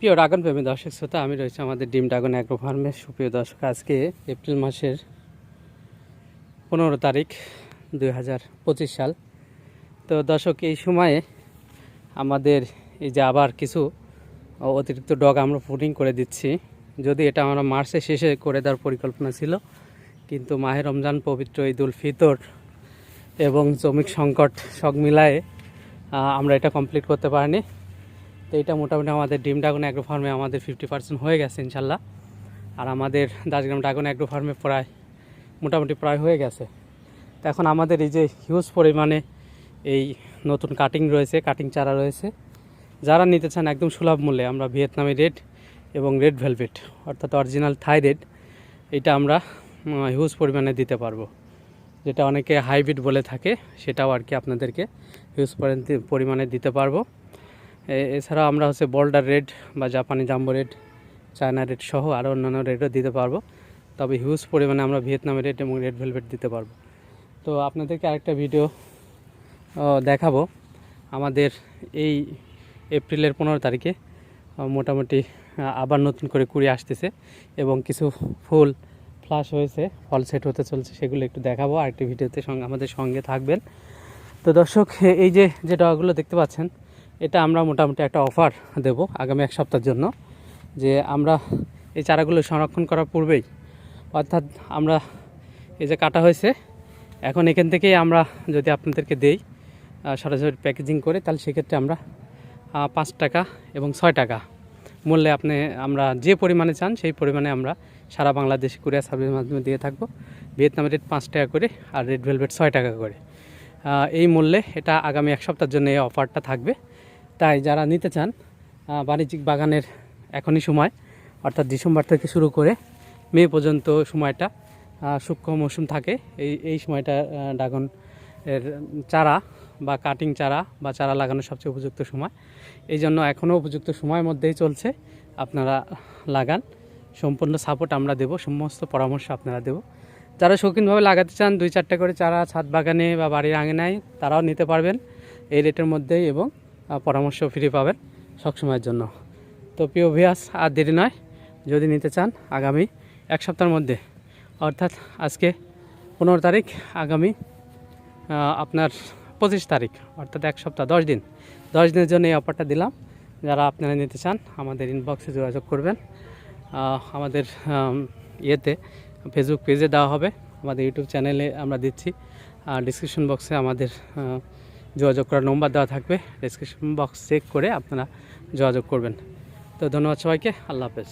প্রিয় ড্রাগন প্রেমী দর্শক শ্রোতা, আমি রয়েছে আমাদের ডিম ড্রাগন অ্যাগ্রো ফার্মের সুপ্রিয় দর্শক, আজকে এপ্রিল মাসের পনেরো তারিখ দুই হাজার পঁচিশ সাল। তো দর্শক, এই সময়ে আমাদের এই যে আবার কিছু অতিরিক্ত ডগ আমরা ফুডিং করে দিচ্ছি। যদি এটা আমরা মার্চের শেষে করে দেওয়ার পরিকল্পনা ছিল, কিন্তু মাহের রমজান পবিত্র ঈদুল ফিতর এবং শ্রমিক সংকট সব মিলায়ে আমরা এটা কমপ্লিট করতে পারিনি। তো এটা মোটামুটি আমাদের ডিম ড্রাগন অ্যাগ্রো ফার্মে আমাদের ফিফটি পার্সেন্ট হয়ে গেছে ইনশাল্লাহ। আর আমাদের দাসগ্রাম ড্রাগন অ্যাগ্রো ফার্মে প্রায়, মোটামুটি প্রায় হয়ে গেছে। তো এখন আমাদের এই যে হিউজ পরিমাণে এই নতুন কাটিং রয়েছে কাটিং চারা রয়েছে, যারা নিতে চান একদম সুলভ মূল্যে আমরা ভিয়েতনামি রেড এবং রেড ভেলভেট, অর্থাৎ অরিজিনাল থাই রেড এটা আমরা হিউজ পরিমাণে দিতে পারব। যেটা অনেকে হাইব্রিড বলে থাকে, সেটাও আর কি আপনাদেরকে হিউজ পরিমাণে দিতে পারব। এ- এছাড়াও আমরা হচ্ছে বোল্ডার রেড বা জাপানি জাম্বো রেড, চায়না রেড সহ আরও অন্যান্য রেডও দিতে পারব। তবে হিউজ পরিমাণে আমরা ভিয়েতনামি রেড এবং রেড ভেলভেট দিতে পারব। তো আপনাদেরকে আরেকটা ভিডিও দেখাবো। আমাদের এই এপ্রিলের পনেরো তারিখে মোটামুটি আবার নতুন করে কুড়ি আসতেছে এবং কিছু ফুল ফ্লাশ হয়েছে, ফল সেট হতে চলছে, সেগুলো একটু দেখাবো। আরেকটি ভিডিওতে সঙ্গে আমাদের সঙ্গে থাকবেন। তো দর্শক এই যে যে ডগাগুলো দেখতে পাচ্ছেন এটা আমরা মোটামুটি একটা অফার দেব আগামী এক সপ্তাহের জন্য, যে আমরা এই চারাগুলো সংরক্ষণ করার পূর্বেই, অর্থাৎ আমরা এই যে কাটা হয়েছে, এখন এখান থেকেই আমরা যদি আপনাদেরকে দেই সরাসরি প্যাকেজিং করে, তাহলে সেক্ষেত্রে আমরা পাঁচ টাকা এবং ছয় টাকা মূল্যে আপনি, আমরা যে পরিমাণে চান সেই পরিমাণে আমরা সারা বাংলাদেশ কুরিয়ার সার্ভিসের মাধ্যমে দিয়ে থাকব। ভিয়েতনামের রেট পাঁচ টাকা করে আর রেড ভেলভেট ছয় টাকা করে। এই মূল্যে এটা আগামী এক সপ্তাহের জন্য এই অফারটা থাকবে। তাই যারা নিতে চান বাণিজ্যিক বাগানের এখনই সময়, অর্থাৎ ডিসেম্বর থেকে শুরু করে মে পর্যন্ত সময়টা সূক্ষ্ম মৌসুম থাকে, এই এই সময়টা ড্রাগন এর চারা বা কাটিং চারা বা চারা লাগানোর সবচেয়ে উপযুক্ত সময়। এই জন্য এখনও উপযুক্ত সময়ের মধ্যেই চলছে, আপনারা লাগান। সম্পূর্ণ সাপোর্ট আমরা দেব, সমস্ত পরামর্শ আপনারা দেব। যারা শৌখিনভাবে লাগাতে চান, দুই চারটে করে চারা ছাদ বাগানে বা বাড়ির আঙিনায়, তারাও নিতে পারবেন, এই রেটের মধ্যেই এবং পরামর্শ ফ্রি পাবেন সবসময়ের জন্য। তো প্রিয় ভিয়াস আর দেরি নয়, যদি নিতে চান আগামী এক সপ্তাহের মধ্যে, অর্থাৎ আজকে পনেরো তারিখ, আগামী আপনার পঁচিশ তারিখ, অর্থাৎ এক সপ্তাহ, দশ দিন, দশ দিনের জন্য এই অফারটা দিলাম। যারা আপনারা নিতে চান, আমাদের ইনবক্সে যোগাযোগ করবেন। আমাদের ইয়েতে ফেসবুক পেজে দেওয়া হবে। আমাদের ইউটিউব চ্যানেলে আমরা দিচ্ছি। আর ডিসক্রিপশন বক্সে আমাদের যোগাযোগ করার নম্বর দেওয়া থাকবে। ডিসক্রিপশন বক্স চেক করে আপনারা যোগাযোগ করবেন। তো ধন্যবাদ সবাইকে। আল্লাহ হাফেজ।